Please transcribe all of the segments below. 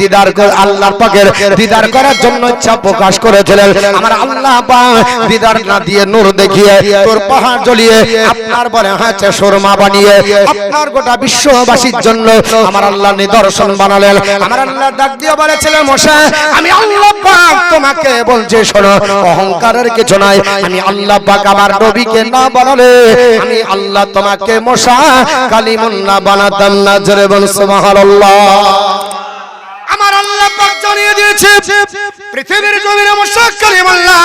দিদার আল্লাহর পাকের দিদার করার জন্য ইচ্ছা প্রকাশ করেছিলেন। আমার আল্লাহ পাক দিদার না দিয়ে নূর দেখিয়ে, তোর পাহাড় জ্বলিয়ে, আপনার বলে হয়েছে শর্মা বানিয়ে, আপনার গোটা বিশ্ববাসীর জন্য আমার আল্লাহ নিদর্শন বানালেন। আমার আল্লাহ ডাক দিয়ে বলেছিলেন মশা আমি আল্লাহ পাক তোমাকে বলছি, শোনো, অহংকারের কিছু নাই। আমি আল্লাহ পাক আমার নবীকে না বানালে, আমি আল্লাহ তোমাকে মশা কালিমুন্না বানাতাম না, জোরে বল সুবহানাল্লাহ। জানিয়ে দিয়েছে। পৃথিবীর জমিনে মশা কালিমুল্লাহ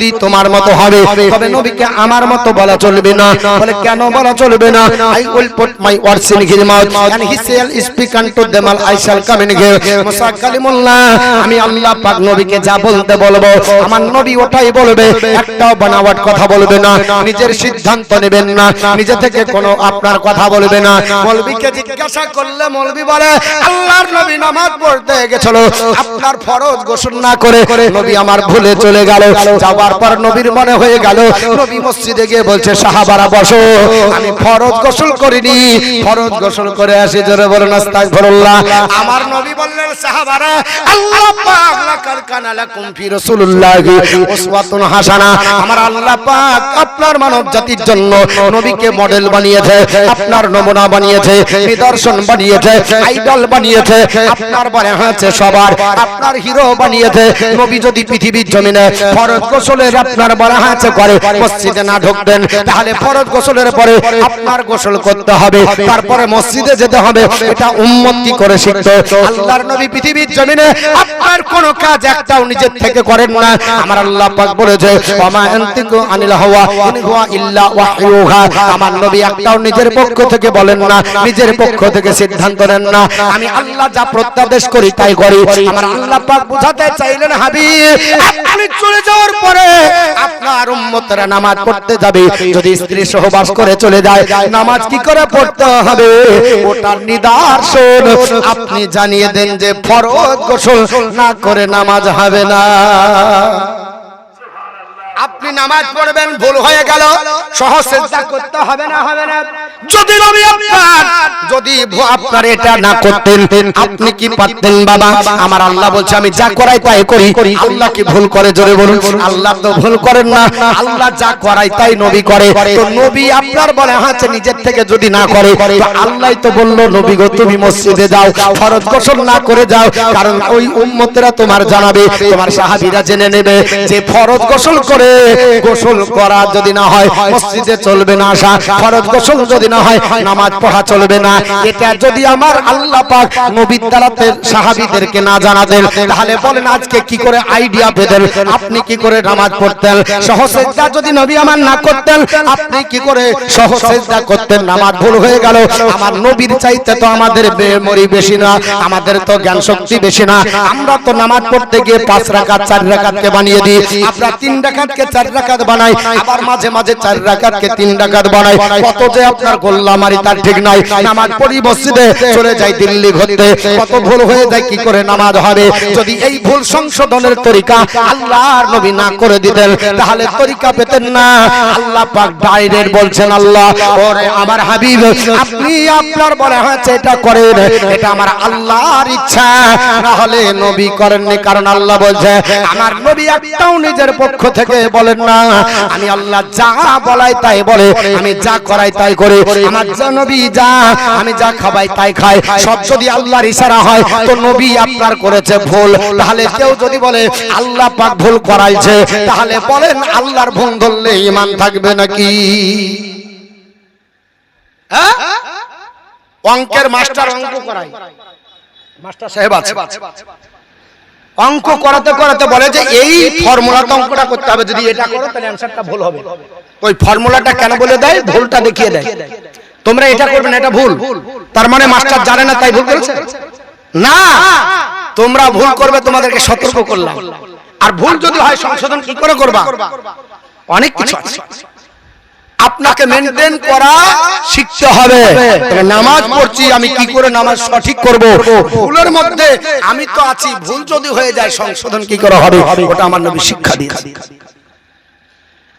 দি তোমার মতো হবে, তবে নবীকে আমার মতো বলা চলবে না। বলে, কেন বলা চলবে না? I will put my words in his mouth. And he shall speak unto them all I shall commend him মুসা কালিমুল্লাহ, আমি আল্লাহ পাক নবীকে যা বলতে বলব, আমার নবী ওটাই বলবে, একটাও বানাওয়াট কথা বলবে না, নিজের সিদ্ধান্ত নেবেন না, নিজে থেকে কোনো আপনার কথা বলবে না। মৌলবীকে জিজ্ঞাসা করলে মৌলবী বলে, আল্লাহর নবী নামাজ পড়তে গেছিল, আপনার ফরজ গোসল না করে নবী আমার ভুলে চলে গেল যাওয়ার পর নবীর মনে হয়ে গেল, নবী মসজিদে গিয়ে বলছে, সাহাবারা, বসো। আমি ফরজ গোসল করিনি। ফরজ গোসল করে আসি, জোরে বলুন, আস্তাগফিরুল্লাহ। আমার নবী বললেন, সাহাবারা, আল্লাহ পাক লাকাদ কানা লাকুম ফি রাসূলুল্লাহি উসওয়াতুন হাসানা। আমার আল্লাহ পাক আপনার মানব জাতির জন্য নবীকে মডেল বানিয়েছে, আপনার নমুনা বানিয়েছে, নিদর্শন বানিয়েছে, আইডল বানিয়েছে, আপনার বলে হয়েছে সবার, আপনার হিরো বানিয়েছে। নবী যদি পৃথিবীর জমিনে ফরজ গোসলের আপনার বলা হয়েছে করে, মসজিদে না ঢুকবেন তাহলে ফরজ গোসলের পরে আপনার গোসল করতে হবে, তারপরে মসজিদে যেতে হবে, এটা উম্মত কি করে শিখতো? আল্লাহর নবী পৃথিবীর জমিনে আপনার কোন কাজ একটাও নিজের থেকে করেন না। আমার আল্লাহ পাক বলেছে, ওমা আনতিকু আনিল হাওয়া, ইন ইল্লা ওয়াহয়ুহা। আমার নবী একটাও নিজের পক্ষ থেকে বলেন না, নিজের পক্ষ থেকে সিদ্ধান্ত নেন না। আমি আল্লাহ যা প্রত্যাদেশ করি তাই করি। আমার আল্লাহ পাক বুঝাতে চাইলেন, হাবিব, আপনি চলে যাওয়ার পরে আপনার উম্মতরা নামাজ পড়তে যাবে। যদি স্ত্রী সহবাস করে চলে যায়, নামাজ কি করে পড়তে হবে? ওটার নিদর্শন আপনি জানিয়ে দেন যে ফরজ গোসল না করে নামাজ হবে না। আপনি নামাজ পড়বেন, ভুল হয়ে গেল। সহজ করতে হবে না হবে না। যদি নবী আপনার, যদি আপনার এটা না করতেন, আপনি কি পারতেন বাবা? আমার আল্লাহ বলছে, আমি যা করাই তাই করি। আল্লাহ কি ভুল করে জোরে বলুন? আল্লাহ তো ভুল করেন না। আল্লাহ যা করাই তাই নবী করে। তো নবী আপনার বলে হাতে নিজের থেকে যদি না করে আল্লাহ তো বলল, নবী গো, তুমি মসজিদে যাও, ফরজ গোসল না করে যাও, কারণ ওই উম্মতেরা তোমার জানাবে, তোমার সাহাবীরা জেনে নেবে যে ফরজ গোসল করে গোসল করা যদি না হয়, মসজিদে চলবে না আসা ফরজ গোসল যদি না হয়, নামাজ পড়া চলবে না। এটা যদি আমার আল্লাহ পাক সাহাবীদেরকে না জানাতেন, তাহলে বলেন আজকে কি করে আইডিয়া পেতেন? আপনি কি করে নামাজ পড়তেন? যদি নবী আমার না করতেন, আপনি কি করে করতেন? নামাজ ভুল হয়ে গেল। আমার নবীর চাইতে তো আমাদের মেমরি বেশি না, আমাদের তো জ্ঞান শক্তি বেশি না। আমরা তো নামাজ পড়তে গিয়ে পাঁচ রাকাত, চার বানিয়ে দিই। আমরা তিন রাকাতকে চার রাকাত বানাই আবার মাঝে মাঝে চার রাকাতকে তিন রাকাত বানাই কত যে আপনার গোল্লা মারি তার ঠিক নাই। নামাজ পড়ি মসজিদে চলে যাই দিল্লি ঘুরতে। কত ভুল হয়ে যায়, কি করে নামাজ হবে? যদি এই ভুল সংশোধনের তরিকা আল্লাহর নবী না করে দিতেন, তাহলে তরিকা পেতেন না। আল্লাহ পাক ডাইরেক্ট বলছেন, আল্লাহ, ওরে আমার হাবিব, আপনি আপনার বলে হয়েছে এটা করেন, এটা আমার আল্লাহর ইচ্ছা। না হলে নবী করেননি, কারণ আল্লাহ বলছে, আমার নবী একটাও নিজের পক্ষ থেকে বলেন না আমি আল্লাহ যা বলাই তাই বলে আমি যা করাই তাই করে। আমার যা নবী যা আমি যা খাবাই তাই খাই সব যদি আল্লাহর ইশারা হয় তো নবী আপনার করেছে ভুল। তাহলে কেউ যদি বলে আল্লাহ পাক ভুল করাইছে তাহলে বলেন আল্লাহর ভুল ধরলে ইমান থাকবে নাকি? হ্যাঁ? অঙ্কের মাস্টার অঙ্ক করায় মাস্টার সাহেব আছে। অঙ্ক করাতে করাতে বলে যে এই ফর্মুলাতে অঙ্কটা করতে হবে, যদি এটা করো, তাহলে অ্যানসারটা ভুল হবে। ওই ফর্মুলাটা কেন বলে দেয়? ভুলটা দেখিয়ে দেয়। তোমরা এটা করবে না, এটা ভুল। তার মানে মাস্টার জানে না, তাই ভুল করেছে? না! তোমরা ভুল করবে, তোমাদেরকে সতর্ক করলাম। আর ভুল যদি হয়, সংশোধন কি করে করবা? অনেক কিছু আছে। আপনাকে মেনটেন করা শিখতে হবে। তবে নামাজ পড়ছি আমি কি করে নামাজ সঠিক করব? ভুলের মধ্যে আমি তো আছি ভুল যদি হয়ে যায় সংশোধন কি করে হবে? ওটা আমার নবী শিক্ষা দিয়েছে।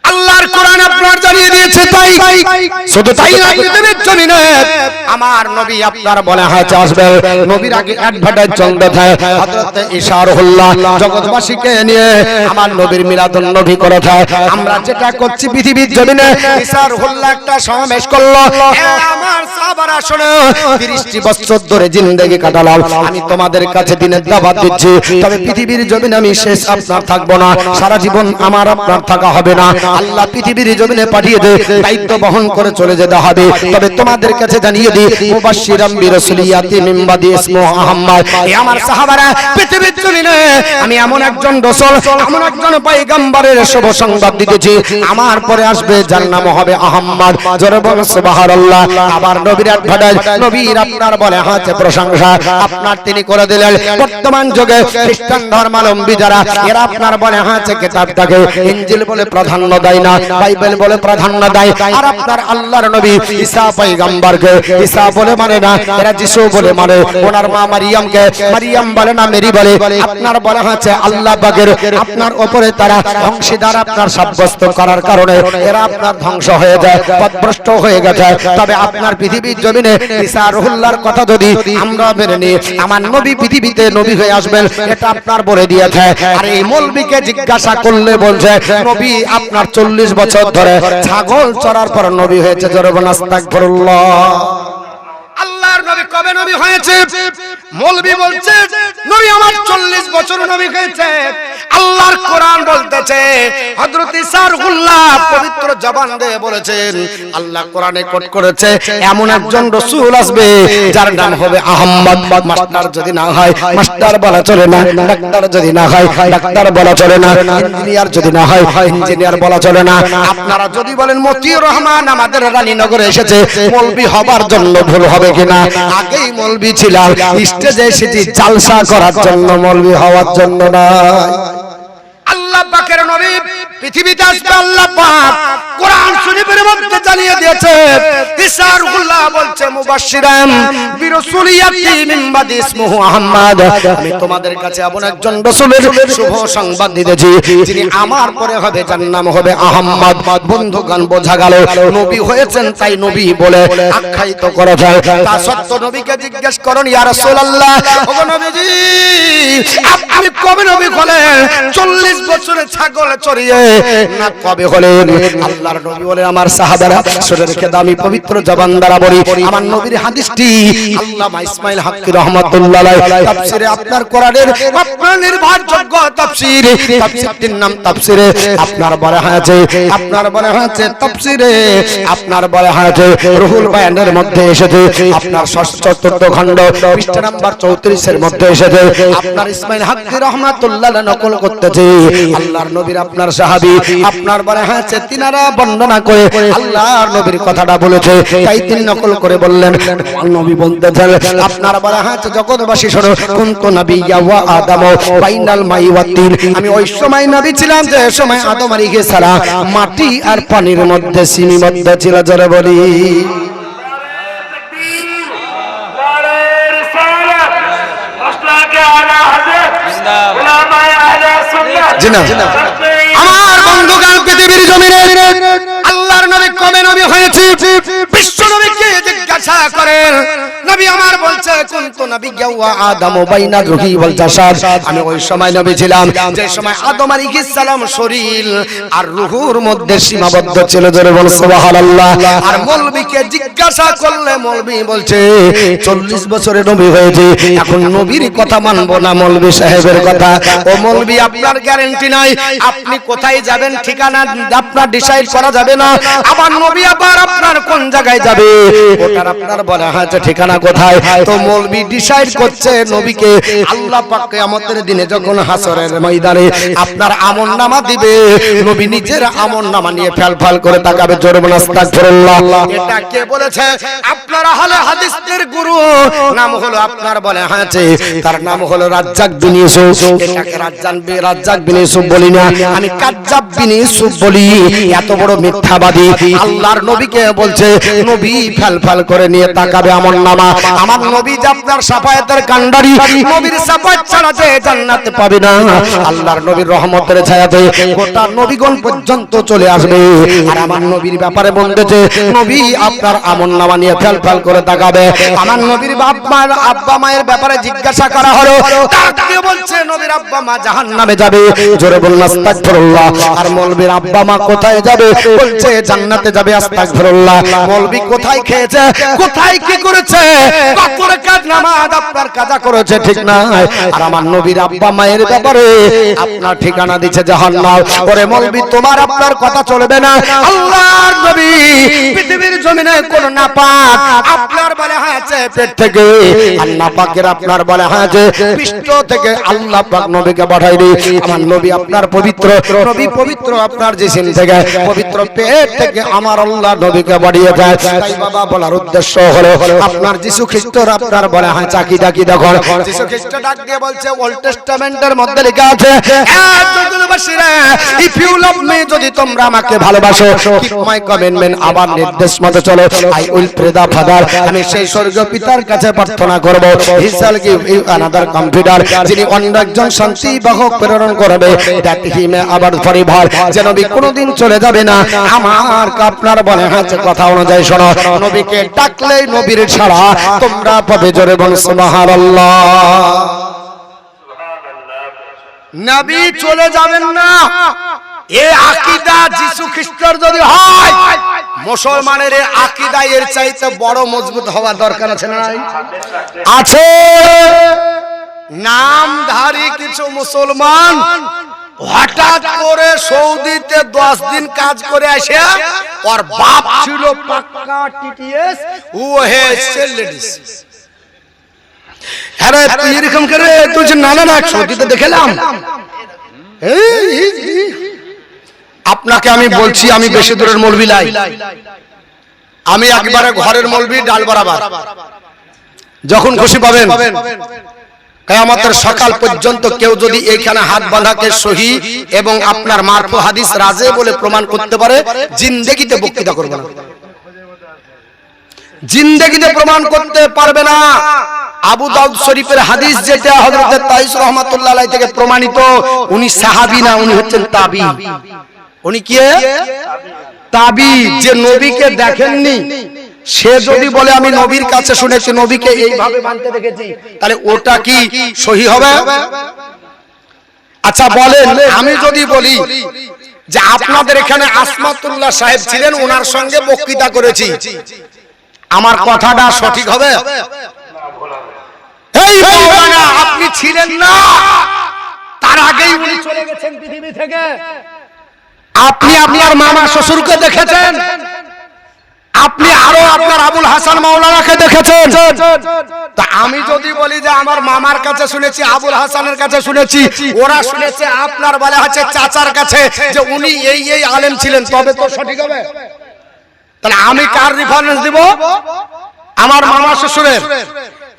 আল্লাহর কোরআন আপনার জানিয়ে দিয়েছে, তাই। শুধু তাই না পৃথিবীর জমিনে আমার নবী আপনার বলে হাতে আসবে। নবীর আগে অ্যাডভার্টাইজ চলতে থাকে। হযরত ইশারুল্লাহ জগৎবাসীকে নিয়ে আমার নবীর মিলাদুন নবী করে থাকে। আমরা যেটা করছি পৃথিবীর জমিনে, ইশারুল্লাহ একটা সমাবেশ করল। আমার সাহাবারা শোনো 30 বছর ধরে জিন্দেগি কাটালাম। আমি তোমাদের কাছে দিনের দাওয়াত দিচ্ছি। তবে পৃথিবীর জমিনে আমি শেষ আপনার থাকব না। সারা জীবন আমার আপনার থাকা হবে না। আল্লাহ পৃথিবীর জমিনে পাঠিয়ে দে, দায়িত্ব বহন করে চলে যেতে হবে। তবে তোমাদের কাছে জানিয়ে দিই মুবাশশিরাম বিরাসুলিয়াতি মিম্বাদি ইসমু আহম্মদ। এ আমার সাহাবারা, পৃথিবীর জমিনে আমি এমন একজন রাসূল, এমন একজন পয়গম্বরের শুভ সংবাদ দিতেছি। আমার পরে আসবে, যার নাম হবে আহম্মদ। জোরে বল সুবহানাল্লাহ। আবার নবীর অ্যাডভার্টাইজ নবীর আপনার বলে হাতে প্রশংসা। আপনার তিনি করে দিলেন। বর্তমান যুগে খ্রিস্টান ধর্মাবলম্বী যারা, এরা আপনার বলে হাতে কিতাবটাকে। ইনজিল বলে প্রাধান্য দেয়। না। বাইবেল বলে প্রাধান্য দেয়। আর আপনার আল্লাহর নবী ঈসা পয়গম্বরকে, ঈসা বলে মানে না, এরা যিশু বলে মানে। ওনার মা মারিয়ামকে, মারিয়াম বলে না, মেরি বলে। আপনার বলা হচ্ছে আল্লাহ পাকের, আপনার উপরে তারা অংশীদার, আপনার সাব্যস্ত করার কারণে এরা আপনার ধ্বংস হয়ে যায় পথভ্রষ্ট হয়ে গেছে। তবে আপনার পৃথিবীর জমিনে ঈসা রহুল্লাহর কথা যদি আমরা মেনে নিই, আমার নবী পৃথিবীতে নবী হয়ে আসবেন, এটা আপনার বলে দিয়েছে। আর এই মৌলবীকে জিজ্ঞাসা করলে বলছে, নবী, আপনার চল্লিশ বছর ধরে ছাগল চড়ার পর নবী হয়েছে জরবন আস্তাগফিরুল্লাহ। আল্লাহর নবী কবে নবী হয়েছে? মৌলবী বলছে নবী আমার চল্লিশ বছর নবী হয়েছে। আল্লাহর কোরআন বলতেছে, হযরত ইসারুল্লাহ পবিত্র জবান দিয়ে বলেছেন, আল্লাহ কোরআনে কোট করেছে, এমন একজন রাসূল আসবে যার নাম হবে আহমদ মাস্টার যদি না হয়, মাস্টার বলা চলে না, ডাক্তার যদি না হয়, ডাক্তার বলা চলে না, ইঞ্জিনিয়ার যদি না হয়, ইঞ্জিনিয়ার বলা চলে না। আপনারা যদি বলেন, মতিউর রহমান আমাদের রানীনগরে এসেছে, মৌলবি হবার জন্য ভুল হবে কিনা? আগেই মৌলবি ছিলাম, স্টেজে এসেছি, জালসা করার জন্য, মৌলবি হওয়ার জন্য না আল্লাহ নবী পৃথিবীতে আসবে কোরআন শরীফের মধ্যে জানিয়ে দিয়েছে বলছে ইসমুহু আহমদ। আমি তোমাদের কাছে এমন একজন রাসূলের শুভ সংবাদ যিনি আমার পরে হবে, যার নাম হবে আহমদ। বন্ধুগণ, বোঝা গেল, নবী হয়েছেন তাই নবী বলে আখ্যায়িত করা যায়। তা নবীকে জিজ্ঞেস করুন, ইয়া রাসূলুল্লাহ, ওগো নবীজি, আপনি কবে নবী হলেন? চল্লিশ বছরের ছাগল চড়িয়ে না কবে হলেন? আল্লাহর নবী বলে আমার সাহাবারা শুনে রেখে দাও, আমি পবিত্র জবান দ্বারা বলি আমার নবীর হাদিসটি আল্লামা ইসমাইল হাক্কি রহমাতুল্লাহ তাফসিরে আপনার কোরআনের আপনার নির্ভরযোগ্য তাফসির। তাফসিরটির নাম তাফসিরে। আপনার বলা হয়েছে আপনার বলা হয়েছে তাফসিরে। আপনার বলা হয়েছে রুহুল বায়ানের মধ্যে এসেছে। আপনার ষষ্ঠ চতুর্থ খণ্ড পৃষ্ঠা নাম্বার 34 এর মধ্যে এসেছে। আপনার ইসমাইল হাক্কি রহমাতুল্লাহ নকল করতেছে। আল্লাহর নবীর আপনার আপনার বলা হয়েছে তিনারা বর্ণনা করে আল্লাহর নবীর কথাটা বলেছে। তাই তিনি নকল করে বললেন, নবী আপনার বলা হয়েছে জগৎবাসী, শোনো, কুন্ত নবী ওয়া আদম ফাইনাল মাই আমি ওই সময় নবী ছিলাম যে সময় আদম মাটি আর পানির মধ্যে সীমাবদ্ধ ছিল, জোরে বলি জি না, জি না। আমার বন্ধুগণ পৃথিবীর জমিনে আল্লাহর নবী কবে নবী হয়েছে? বিশ্ব নবীকে জিজ্ঞাসা করেন, নবী আমার বলছে, কুনতু নবী ওয়া আদম বাইনা রুহি ওয়াল জাসাদ। আমি ওই সময় নবী ছিলাম, যে সময় আদম আলাইহিস সালাম শরীর আর রুহুর মধ্যে সীমাবদ্ধ ছিল, জোরে বল সুবহানাল্লাহ। আর মৌলবীকে জিজ্ঞাসা করলে মৌলবী বলছে 40 বছরে নবী হয়েছে, এখন নবীর কথা মানবো না মৌলবী সাহেবের কথা। ও মৌলবী, আপনার গ্যারান্টি নাই, আপনি কোথায় যাবেন, ঠিকানা আপনার ডিসাইড করা যাবে না। আমার নবী আবার আপনার কোন জায়গায় যাবে? ওটার আপনার বলে হয়েছে ঠিকানা কোথায়? তো মৌলবি ডিসাইড করছে নবীকে আল্লাহ পাক কিয়ামতের দিনে যখন হাসরের ময়দানে আপনার আমল নামা দিবে নবী নিজের আমল নামা নিয়ে ফেল ফেল করে তাকাবে জোরে বলে আস্তাগফিরুল্লাহ। এটা কে বলেছে? আপনারা হলে হাদিসের গুরু। নাম হলো আপনার বলে হয়েছে তার নাম হলো রাজ্জাক বিন ইউসুফ। এটাকে রাজ্জাক বিন ইউসুফ বলি না আমি কাজ্জাব বিন ইউসুফ বলি এত বড় মিথ্যাবাদী আল্লাহর নবীকে বলছে নবী ফেল ফেল করে নিয়ে তাকাবে আমল নামা। আমার নবী যে আপনার সাফায়াতের কান্ডারি নবীর সাফায়াত ছাড়া যে জান্নাত পাবে না। আল্লাহর নবীর রহমতের ছায়াতে গোটা নবীগণ পর্যন্ত চলে আসবে। আর আমার নবীর ব্যাপারে বলতেছে নবী আপনার আমল নামা নিয়ে ফেল ফেল করে তাকাবে। আমার নবীর বাপ আব্বা মায়ের ব্যাপারে জিজ্ঞাসা করা হলো। তাকে বলছে নবীর আব্বা মা জাহান্নামে যাবে। জোরে বলুন আস্তাগফিরুল্লাহ। আর মৌলবীর আব্বা মা কোথায় যাবে? বলছে জান্নাতে যাবে আস্তাগফিরুল্লাহ। মৌলবী কোথায় খেয়েছে? কোথায় কি করেছে? কত কাজ, নামাজ আপনার কাজা করেছে, ঠিক না? আর আমার নবীর আব্বা মায়ের ব্যাপারে আপনার ঠিকানা দিচ্ছে জাহান্নাম। ওরে মৌলবী, তোমার আপনার কথা চলবে না। আল্লাহর নবী পৃথিবীর জমিনে কোন নাপাক আপনার বলে হয়েছে পেট থেকে। আর নাপাকের আপনার বলে হয়েছে পৃষ্ঠ থেকে আল্লাহ পাক নবীকে পাঠাই দি আমার নবী আপনার পবিত্র, নবী পবিত্র আপনার জিসিম থেকে, পবিত্র পেট থেকে আমার আল্লাহ নবীকে বাড়িয়ে দেয় তাই বাবা বলার উদ্দেশ্য হলো, আপনার যিশু খ্রিস্টর আপনার বলে হয় চাকি ডাকি দেখো যিশু খ্রিস্ট ডাক দিয়ে বলছে, ওল্ড টেস্টামেন্টের মধ্যে লেখা আছে ইফ ইউ লাভ মি যদি তোমরা আমাকে ভালোবাসো মাই কমেন্টমেন্ট আবার নির্দেশ মতো চলো। I will pray the father আমি সেই স্বর্গীয় পিতার কাছে প্রার্থনা করব। He shall give you another comforter যিনি অন্য একজন শান্তি বাহক প্রেরণ করবে। দ্যাট হি মে আবার ফরিভার যেন নবী কোনোদিন চলে যাবে না। আমার আপনার বলে হচ্ছে কথা অনুযায়ী শোনো। নবীকে ডাকলেই নবীর ছাড়া তোমরা পাবে জোরে বল নবী চলে যাবেন না। আকিদা যিশু খ্রিস্টর যদি হয়, মুসলমানের আকিদা এর চাইতে বড় মজবুত হওয়া দরকার আছে না আছে। নামধারী কিছু মুসলমান হঠাৎ করে সৌদিতে দশ দিন কাজ করে আসে, ওর বাপ ছিল পাক্কা টিটিএস, ও হে লেডিস। হ্যাঁ তুই এরকম করে, তুই না না না সৌদিতে দেখেলাম। আপনাকে আমি বলছি, আমি বেশি দূরের মলবি লাই আমি একবারে ঘরের মলবি ডাল বরাবর। যখন খুশি পাবেন। কেয়ামতের সকাল পর্যন্ত কেউ যদি এইখানে হাত বাঁধাকে সহি এবং আপনার মারফু হাদিস রাজে বলে প্রমাণ করতে পারে, জিন্দেগিতে বক্তৃতা করবে না। জিন্দেগিতে প্রমাণ করতে পারবে না। আবু দাউদ শরীফের হাদিস যেটা হযরত তাইস রহমাতুল্লাহ আলাইহি থেকে প্রমাণিত, উনি সাহাবী না, উনি হচ্ছেন তাবি। উনি কি? তাবি। যে নবীকে দেখেননি সে যদি বলে আমি নবীর কাছে শুনেছি নবীকে এইভাবে মানতে দেখেছি তাহলে ওটা কি সহি হবে? আচ্ছা বলেন আমি যদি বলি যে আপনাদের এখানে আসমাতুল্লাহ সাহেব ছিলেন ওনার সঙ্গে বক্তৃতা করেছি। আমার কথাটা সঠিক হবে? আপনি ছিলেন না। তার আগেই উনি চলে গেছেন পৃথিবী থেকে। আপনি আপনার মামা শ্বশুরকে দেখেছেন? আপনি আরও আপনার আবুল হাসান মাওলানাকে দেখেছেন। তা আমি যদি বলি যে আমার মামার কাছে শুনেছি আবুল হাসানের কাছে শুনেছি ওরা শুনেছে আপনার বলে হচ্ছে চাচার কাছে যে উনি এই এই আলেম ছিলেন তবে তো সঠিক হবে। তাহলে আমি কার রেফারেন্স দিব? আমার মামা শ্বশুরের।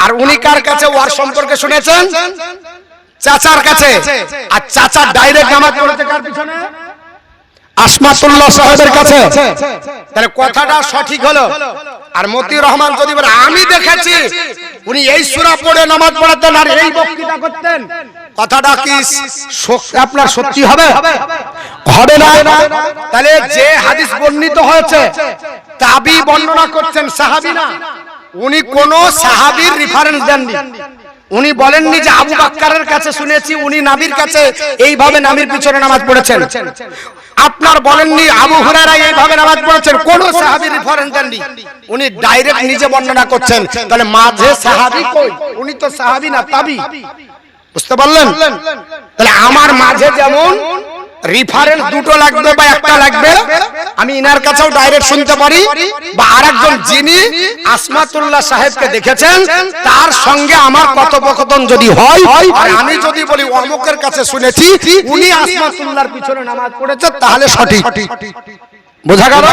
আর উনি কার কাছে ওয়ার সম্পর্কে শুনেছেন? চাচার কাছে। আর চাচার ডাইরেক্ট নামাজ পড়েছে কার পিছনে? আসমাতুল্লাহ সাহেবের কাছে। তাহলে কথাটা সঠিক হলো। আর মতি রহমান যদি বলে আমি দেখেছি উনি এই সূরা পড়ে নামাজ পড়াতেন আর এই বক্তৃতা করতেন। কথাটা কি আপনার সত্যি হবে? হবে না? তাহলে যে হাদিস বর্ণিত হয়েছে তাবি বর্ণনা করছেন সাহাবী না উনি কোন সাহাবীর রেফারেন্স দেননি। উনি বলেননি যে আবু বাক্কারের কাছে শুনেছি উনি নাবির কাছে এইভাবে নাবির পিছনে নামাজ পড়েছেন। আপনার বলেননি আবু হুরায়রা এইভাবে নামাজ পড়েছেন। কোন সাহাবী রেফারেন্স দেননি উনি ডাইরেক্ট নিজে বর্ণনা করছেন। তাহলে মাঝে সাহাবী কই? উনি তো সাহাবী না তাবি। বুঝতে পারলেন? তাহলে আমার মাঝে যেমন রিফারেন্স দুটো লাগবে বা একটা লাগবে? আমি ইনার কাছেও ডাইরেক্ট শুনতে পারি বা আরেকজন যিনি আসমাতুল্লাহ সাহেবকে দেখেছেন তার সঙ্গে আমার কথোপকথন যদি হয় আর আমি যদি বলি অমুকের কাছে শুনেছি উনি আসমাতুল্লাহর পিছনে নামাজ পড়েছে তাহলে সঠিক। বোঝা গেল?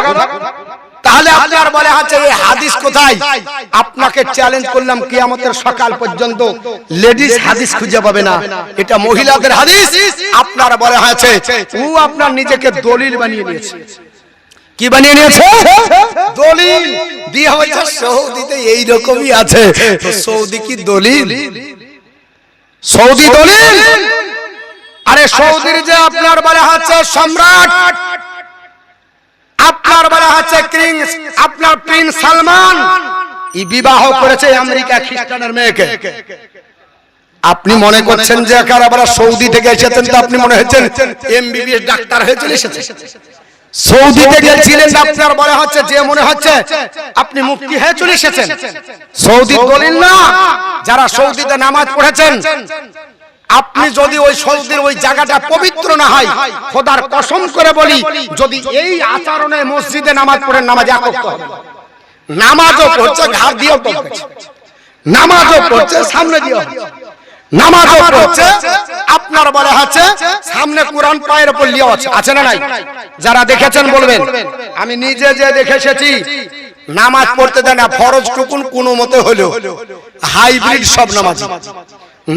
তাহলে আপনার বলে আছে এই হাদিস কোথায়? আপনাকে চ্যালেঞ্জ করলাম কিয়ামতের সকাল পর্যন্ত। লেডিস হাদিস খুঁজে পাবে না। এটা মহিলাদের হাদিস। আপনার বলে আছে, ও আপনার নিজেকে দলিল বানিয়ে নিয়েছে। কি বানিয়ে নিয়েছে? দলিল। সৌদিতে আছে। সৌদি কি দলিল? সৌদি দলিল? আরে সৌদির যে আপনার বলে আছে, সম্রাট আপনার বলা হচ্ছে প্রিন্স আপনার প্রিন্স সালমান। ই বিবাহ করেছে আমেরিকা খ্রিস্টানের মেয়েকে। আপনি মনে করছেন যে একেবারে সৌদি থেকে এসেছেন আপনি মনে হচ্ছেন এমবিবিএস ডাক্তার হয়ে চলে এসেছেন সৌদিতে গেছিলেন আপনার বলা হচ্ছে, যে মনে হচ্ছে আপনি মুক্তি হয়ে চলে এসেছেন। সৌদি দলিল না, যারা সৌদিতে নামাজ পড়েছেন আপনি যদি ওই সৌদির ওই জায়গাটা পবিত্র না হয় খোদার কসম করে বলি যদি এই আচরণে মসজিদে নামাজ পড়েন নামাজ এক হবে নামাজও পড়ছে ঘাট দিয়েও পড়ছে। নামাজও পড়ছে সামনে দিয়েও। নামাজও পড়ছে আপনার বলা হচ্ছে সামনে কোরআন পায়ের উপর লিয়ে আছে আছে না নাই? যারা দেখেছেন বলবেন? আমি নিজে যে দেখে এসেছি নামাজ পড়তে দেয় না ফরজ টুকুন কোনো মতে হলো হাইব্রিড সব নামাজ।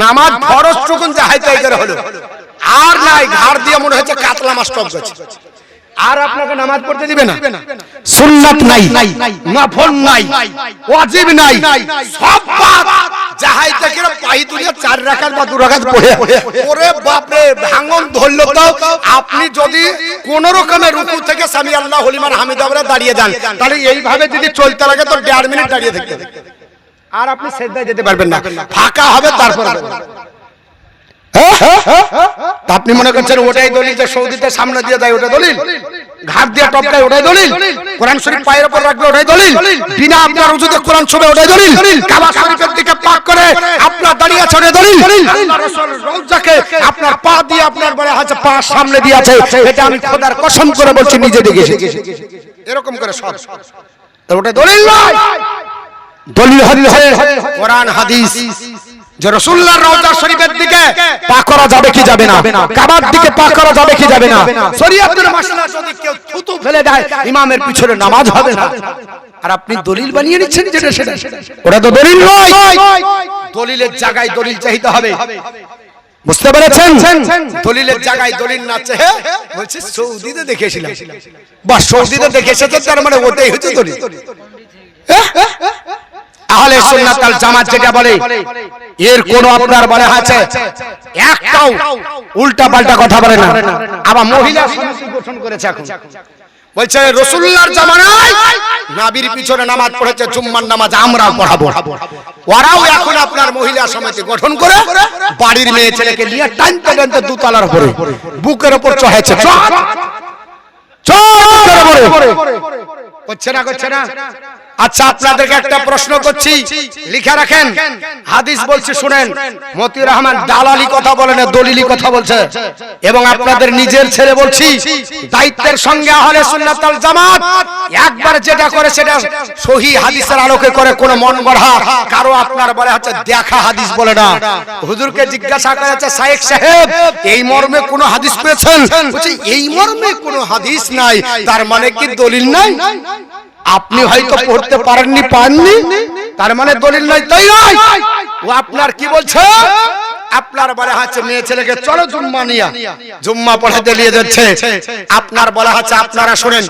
নামাজ ফরজ টুকুন যে হাই টাইগার হলো। আর নাই ঘাড় দিয়ে মনে হচ্ছে কাতলা মাছ টপ গেছে আর আপনাকে নামাজ পড়তে দিবে না? সুন্নাত নাই নফল নাই ওয়াজিব নাই সব বাদ। যাহাই থেকে পাই তুলিয়ে চার রাকাত বা দু রাকাত পড়ে। ওরে বাপ রে ভাঙন ধরলো তো। আপনি যদি কোন রকমের রুকু থেকে সামি আল্লাহ হলিমান হামিদা বলে দাঁড়িয়ে যান। তাহলে এইভাবে যদি চলতে লাগে তো দেড় মিনিট দাঁড়িয়ে থাকতে। আর আপনি সেজদায় যেতে পারবেন না। ফাঁকা হবে তারপর আপনি মনে করছেন ওটাই দলিল যে সৌদিতে সামনে দিয়ে দেয় ওটা দলিল? ঘাট দিয়ে টপকায় ওটাই দলিল? কোরআন শরীফ পায়ের উপর রাখবে ওটাই দলিল? বিনা আপনার উজুতে কোরআন শোবে ওটাই দলিল? কাবা শরীফের দিকে পাক করে আপনার দাঁড়িয়ে আছে ওটাই দলিল? রওজাকে আপনার পা দিয়ে আপনার বলে আছে পা সামনে দিয়ে আছে। এটা আমি খোদার কসম করে বলছি নিজে দেখেছি এরকম করে সব। ওটা দলিল নয়। দলিল কোরআন হাদিস। যে রসুল্লাহর রওজা শরীফের দিকে পা করা যাবে কি যাবে না? কাবার দিকে পা করা যাবে কি যাবে না? শরীয়তের মাসলা যদি কেউ থুতু ফেলে দেয় ইমামের পিছনে নামাজ হবে না। আর আপনি দলিল বানিয়ে নিচ্ছেন যেটা সেটা। ওটা তো দলিল নয়। দলিলের জায়গায় দলিল চাইতে হবে। বুঝতে পেরেছেন? দলিলের জায়গায় দলিল না চেয়ে বলছে সৌদিতে দেখে এসেছিলাম বা সৌদিতে দেখে এসেছে তার মানে ওটাই হচ্ছে দলিল। আহলে সুন্নাত আল জামাত যেটা বলে এর কোন আপনার বলে আছে একটাও উল্টা পাল্টা কথা বলে না আবার মহিলা সমিতি গঠন করেছে এখন বলছে রসুল্লাহর জামানায় নাবির পিছনে নামাজ পড়েছে জুম্মার নামাজ আমরাও পড়াবো ওরাও এখন আপনার মহিলা সমিতি গঠন করে বাড়ির মেয়ে ছেলেকে নিয়ে টানতে টানতে দুতলার উপরে বুকের উপর চড় চড় করছে না করছে না আচ্ছা আপনাদেরকে একটা প্রশ্ন করছি। লিখে রাখেন। হাদিস বলছি শুনেন। মতিউর রহমান দালালি কথা বলে না দলিলি কথা বলছে। এবং আপনাদের নিজের ছেলে বলছি দায়িত্বের সঙ্গে আহলে সুন্নাত ওয়াল জামাত একবার যেটা করে সেটা সহি হাদিসের আলোকে করে কোন মন গড়া কারও আপনার বলে হচ্ছে দেখা হাদিস বলে না। হুজুরকে জিজ্ঞাসা করা হচ্ছে শাইখ সাহেব এই মর্মে কোন হাদিস পেয়েছেন? বলছে এই মর্মে কোন হাদিস নাই। তার মানে কি দলিল নাই? আপনি হয়তো পড়তে পারেননি পাননি। তার মানে দলিল নাই তাই নয়। ও আপনার কি বলছে? আপনার বলা হচ্ছে মেয়ে ছেলেকে চলো জুম্মা নিয়া। জুম্মা পড়াতে নিয়ে যাচ্ছে। আপনার বলা হচ্ছে আপনারা শুনেন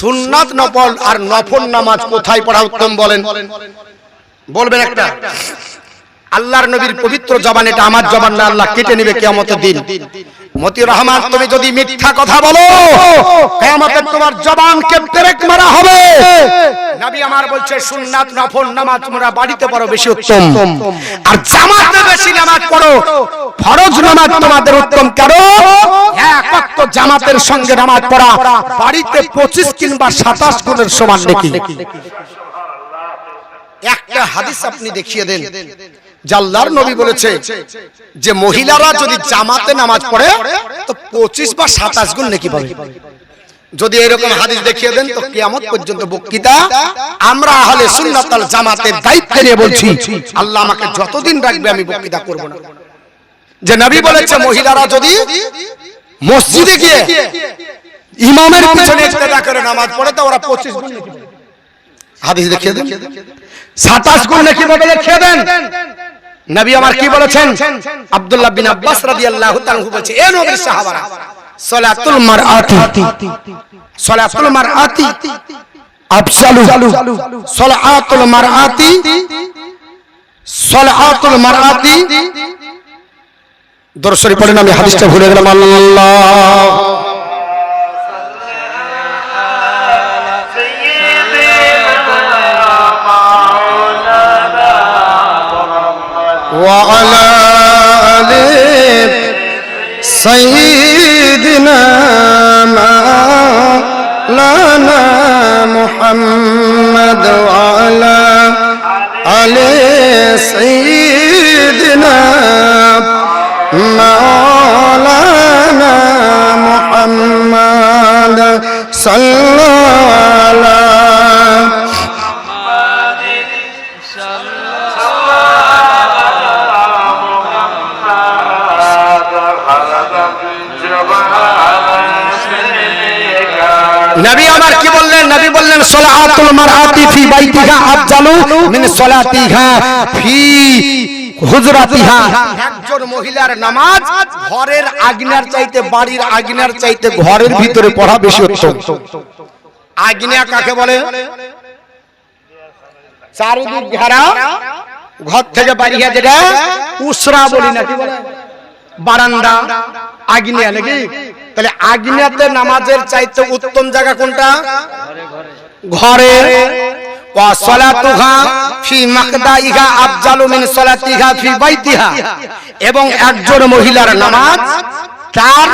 সুন্নাত নফল আর নফল নামাজ কোথায় পড়া উত্তম বলেন? বলবেন একটা। আল্লাহর নবীর পবিত্র জবান এটা আমার জবান না আল্লাহ কেটে নেবে কিয়ামতের দিন। মতি রহমান তুমি যদি মিথ্যা কথা বলো কিয়ামতে তোমার জবানকে পেরেক মারা হবে। নবী আমার বলছে সুন্নাত নফল নামাজ তোমরা বাড়িতে পড়ো বেশি উত্তম। আর জামাতে বেশি নামাজ পড়ো। ফরজ নামাজ তোমাদের উত্তম কেন এক ওয়াক্ত জামাতের সঙ্গে নামাজ পড়া বাড়িতে 25 কিংবা 27 গুণের সমান নাকি? একটা হাদিস আপনি দেখিয়ে দেন। জাল্লার নবী বলেছে যে মহিলারা যদি জামাতে নামাজ পড়ে, তো পঁচিশ বা সাতাশ গুণ নাকি পাবে। যদি এরকম হাদিস দেখিয়ে দেন, তো কিয়ামত পর্যন্ত বক্তৃতা আমরা আহলে সুন্নাতাল জামাতের দায়িত্ব নিয়ে বলছি, আল্লাহ আমাকে যতদিন রাখবে আমি বক্তৃতা করব না। যে নবী বলেছে, মহিলারা যদি মসজিদে গিয়ে ইমামের পিছনে ইক্তেদা করে নামাজ পড়ে, তো ওরা 25 গুণ হাদিস দেখিয়ে দেন। 27 গুণ নাকি পাবে, দেখিয়ে দেন। নবী আমার কি বলেছেন? আব্দুল্লাহ বিন আব্বাস রাদিয়াল্লাহু তাআলা বলছে এ নবীর সাহাবারা সালাতুল মারআতি সালাতুল মারআতি আফসালু সালাতুল মারআতি সালাতুল মারআতি দর্শনী পড়েন আমি হাদিসটা ভুলে গেলাম আল্লাহ। সালাতুল মারআতি ফি বাইতিহা আফজালু মিন সালাতিহা ফি হুজরাতিহা একজন মহিলার নামাজ ঘরের আগনার চাইতে, বাড়ির আগনার চাইতে ঘরের ভিতরে পড়া বেশি উত্তম। আগনা কাকে বলে? চারিদিক ঘেরা, ঘর থেকে বাড়িয়া যেটা উসরা বলি না, কি বলে? বারান্দা আগনিয়া নাকি? তাহলে আগনিয়াতে নামাজের চাইতে উত্তম জায়গা কোনটা? ঘরে। ওয়া ফি মাকদাইহা আফজালু সালাতিহা ফি বাইতিহা। এবং একজন মহিলার নামাজ তার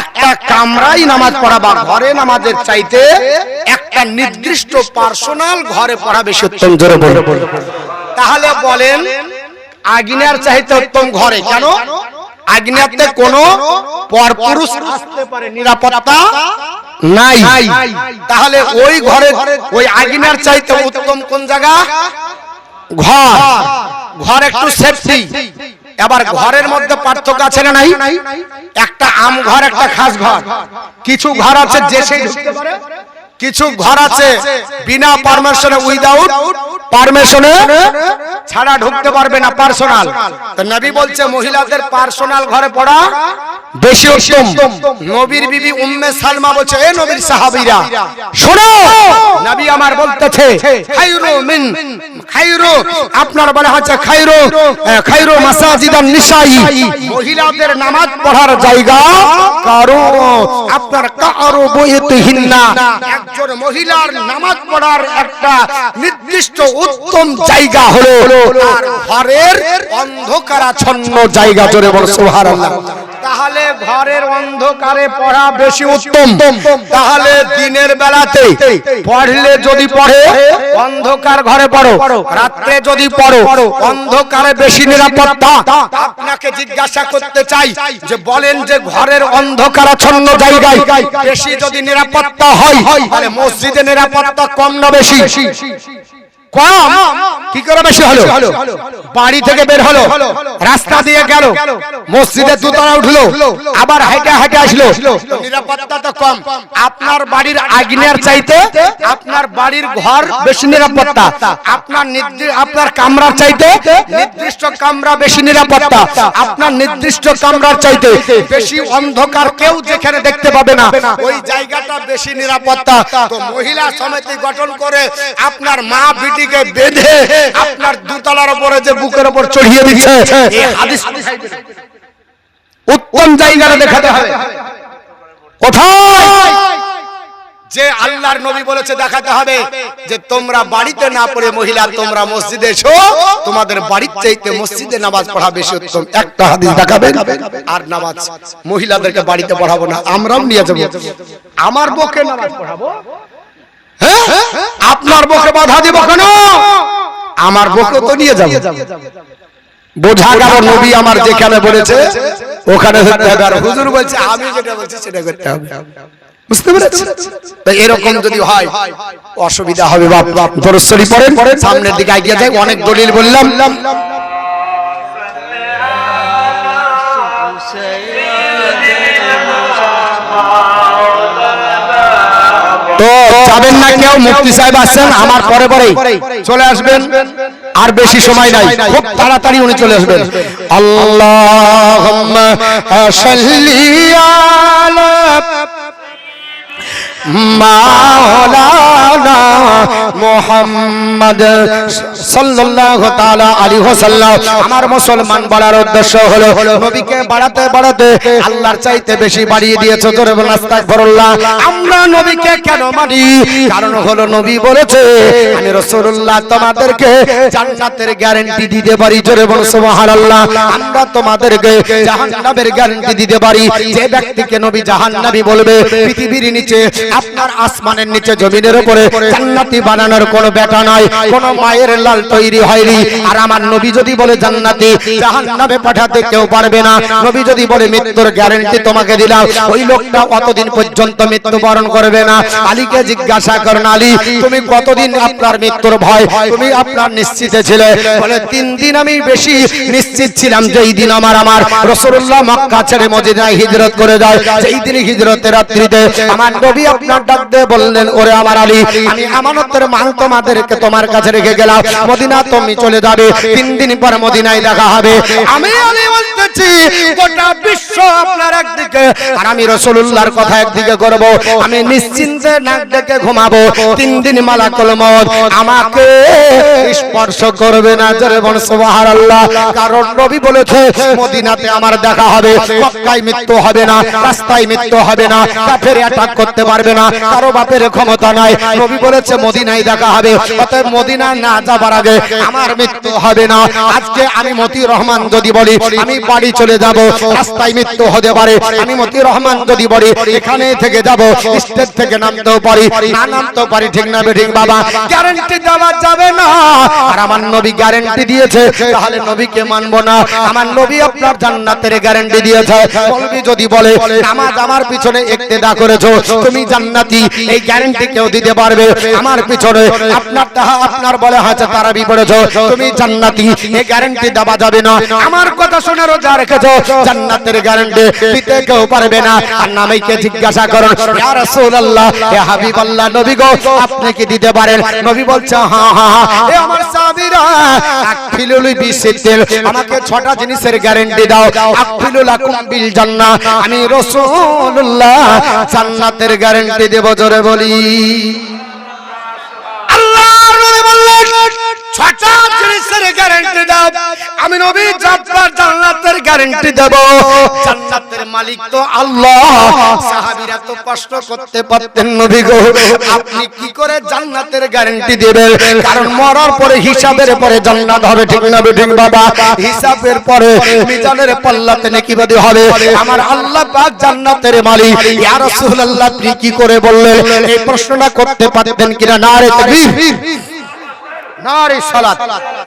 একটা কামরাই নামাজ পড়া বা ঘরে নামাজের চাইতে একটা নির্দিষ্ট পার্সোনাল ঘরে পড়া বেশি উত্তম। জোরে তাহলে বলেন আগিনার চাইতে উত্তম ঘরে কেন? আগিনাতে কোনো পরপুরুষ আসতে পারে নিরাপত্তা নাই। তাহলে ওই ঘরে ওই আগিনার চাইতে উত্তম কোন জায়গা? ঘর। ঘর একটু সেফটি এবার ঘরের মধ্যে পার্থক্য আছে না নাই? একটা আম ঘর, একটা খাস ঘর। কিছু ঘর আছে যে সেই ঢুকতে পারে। কিছু ঘর আছে, বিনা পারমিশনে উইদাউট পারমিশনে ছাড়া ঢুকতে পারবে না পার্সোনাল তো নবী বলছে, মহিলাদের পার্সোনাল ঘরে পড়া বেশি উত্তম। নবীর বিবি উম্মে সালমা বলছে, এ নবীর সাহাবীরা, শোনো, নবী আমার বলতেছে, খায়রু মিন, খায়রু, আপনার বলা হচ্ছে খায়রু খায়রু মাসাজিদান নিসাই। মহিলাদের নামাজ পড়ার জায়গা কারও আপনার কারও বইতেহিন্না একজন মহিলার নামাজ পড়ার একটা নির্দিষ্ট উত্তম জায়গা হলো তার ঘরের অন্ধকারাচ্ছন্ন জায়গা জোরে বড় সুবহানাল্লাহ। তাহলে ঘরের অন্ধকারে পড়া বেশি উত্তম। তাহলে দিনের বেলাতে পড়লে যদি পড়ে, অন্ধকার ঘরে পড়ো। রাত্রে যদি পড়ো, অন্ধকারে বেশি নিরাপত্তা। আপনাকে জিজ্ঞাসা করতে চাই যে বলেন যে ঘরের অন্ধকারাচ্ছন্ন জায়গায় বেশি যদি নিরাপত্তা হয়, তাহলে মসজিদে নিরাপত্তা কম না বেশি? কম? কি করে বেশি হলো? বাড়ি থেকে বের হলো। রাস্তা দিয়ে গেল। মসজিদে দুতলা উঠল। আবার হাইটে হাইটে আসলো। নিরাপত্তা তো কম। আপনার বাড়ির আগ্নেয়ার চাইতে আপনার বাড়ির ঘর বেশি নিরাপত্তা। আপনার আপনার কামরার চাইতে নির্দিষ্ট কামরা বেশি নিরাপত্তা। আপনার নির্দিষ্ট কামরার চাইতে বেশি অন্ধকার কেউ যেখানে দেখতে পাবে না। ওই জায়গাটা বেশি নিরাপত্তা। তো মহিলা সমিতি গঠন করে আপনার মা বেঁধে আপনার উপরে যে বুকের উপর চড়িয়ে দিচ্ছে উত্তম জায়গাটা দেখাতে হবে। যে আল্লাহর নবী বলেছে দেখাতে হবে যে তোমরা বাড়িতে না পড়ে মহিলা, তোমরা মসজিদে এসো। তোমাদের বাড়ির চাইতে মসজিদে নামাজ পড়া বেশি উত্তম। একটা হাদিস দেখাবে আর নামাজ মহিলাদেরকে বাড়িতে পড়াবো না, আমরাও নিয়ে যাব। আমার বউকে নামাজ পড়াবো? আপনার বউকে বাধা দিব কেন? আমার বউকে তো নিয়ে যাব। বোঝা গেল নবী আমার যেখানে বলেছে ওখানে হুজুর বলছে আমি যেটা বলছি সেটা করতে হবে। বুঝতে পেরেছেন? তো এরকম যদি হয় অসুবিধা হবে বাপ বাপ দরশ্বরী পড়েন। সামনের দিকে এগিয়ে যায় অনেক দলিল বললাম। তো যাবেন না কেউ মুক্তি সাহেব আসছেন আমার পরে পরেই চলে আসবেন, আর বেশি সময় নাই। খুব তাড়াতাড়ি উনি চলে আসবেন। আল্লাহ মাওলানা মুহাম্মদ সাল্লাল্লাহু তাআলা আলাইহি ওয়াসাল্লাম। আমার মুসলমান বলার উদ্দেশ্য হলো, নবীকে বাড়াতে বাড়াতে আল্লাহর চাইতে বেশি বাড়িয়ে দিয়েছ জোরে বলেন, আস্তাগফিরুল্লাহ। আমরা নবীকে কেন মানি? কারণ হলো নবী বলেছে, আমি রাসূলুল্লাহ তোমাদেরকে জান্নাতের গ্যারান্টি দিতে পারি জোরে বলেন, সুবহানাল্লাহ। আমরা তোমাদেরকে জাহান্নামের গ্যারান্টি দিতে পারি। যে ব্যক্তিকে নবী জাহান্নামী বলবে, পৃথিবীর নিচে আপনার আসমানের নিচে জমিনের উপরে জান্নাতি বানানোর কোনো বেটা নাই, কোনো মায়ের লাল তৈরি হয়নি। আর আমার নবী যদি বলে জান্নাতি, জাহান্নামে পাঠাতে কেউ পারবে না। নবী যদি বলে মৃত্যুর গ্যারান্টি তোমাকে দিলাম, ওই লোকটা কতদিন পর্যন্ত মৃত্যুবরণ করবে না। আলীকে জিজ্ঞাসা করেন, আলী, তুমি কতদিন আপনার মৃত্যুর ভয়? তুমি আপনার নিশ্চিতে ছিলে? বলে, তিন দিন আমি বেশি নিশ্চিত ছিলাম যে এই দিন আমার আমার রসুল্লাহ মক্কা ছেড়ে মদিনায় হিজরত করে যায়। সেই দিন হিজরতের রাত্রিতে আমার নবী আপনার ডাক দিয়ে বললেন, ওরে আমার আলী, আমি আমানতের মাল তোমাদেরকে তোমার কাছে রেখে গেলাম। মদিনা তুমি চলে যাবে, তিন দিন পর মদিনায় দেখা হবে। আমি একদিকে আমি নিশ্চিন্তে নাক ডেকে ঘুমাবো, তিন দিন মালাকুল মত আমাকে স্পর্শ করবে না জোরে বল, সুবহানাল্লাহ। কারণ নবী বলেছে, মদিনাতে আমার দেখা হবে, মক্কায় মৃত্যু হবে না, রাস্তায় মৃত্যু হবে না, কাফের অ্যাটাক করতে পারবে না, কারও বাপের ক্ষমতা নাই। নবী বলেছে, মদিনায় দেখা হবে, অতএব মদিনায় না যাবার আগে আমার মৃত্যু হবে না। আজকে আমি মতি রহমান যদি বলি, আমি বাড়ি চলে যাব, রাস্তায় মৃত্যু হতে পারে। আমি মতি রহমান যদি বলি, এখানে থেকে যাব, স্টেজ থেকে নামতেও পারি, না নামতেও পারি, ঠিক না ঠিক বাবা। গ্যারান্টি দেওয়া যাবে না। আর আমার নবী গ্যারান্টি দিয়েছে, তাহলে নবীকে মানবো না। আমার নবী আপনার জান্নাতের গ্যারান্টি দিয়েছে। বলবি যদি বলে, নামাজ আমার পিছনে ইক্তেদা করেছ, তুমি জান্নাতি, এই গ্যারান্টি কেউ দিতে পারবে। আমার পিছনে আপনার তাহা আপনার বলে হাতে তারাবি পড়েছো। তুমি জান্নাতি এই গ্যারান্টি দেওয়া যাবে না। আমার কথা শুনে রোজা রেখেছো। জান্নাতের গ্যারান্টি দিতে কেউ পারবে না। আর নামেকে জিজ্ঞাসা করুন, ইয়া রাসূলুল্লাহ হে হাবিবাল্লাহ নবী গো, আপনি কি দিতে পারেন? নবী বলছে হ্যাঁ হ্যাঁ হ্যাঁ। এ আমার আমাকে ছটা জিনিসের গ্যারান্টি দাও। আকফিলুল আকুম বিল জান্নাহ। আমি রাসূলুল্লাহ জান্নাতের গ্যারান্টি দেবো, জোরে বলি। আমি জান্নাতের মালিক তো আল্লাহ। করতে পারতেন আপনি কি করে জান্নাতের কারণ মরার পরে হিসাবের পরে জান্নাত হবে, ঠিক না ঠিক বাবা? হিসাবের পরে মিজানের পাল্লাতে হবে। আমার আল্লাহ জান্নাতের মালিক। ইয়া কি করে বললেন? এই প্রশ্নটা করতে পারতেন কিনা? না রে নারে সালাত।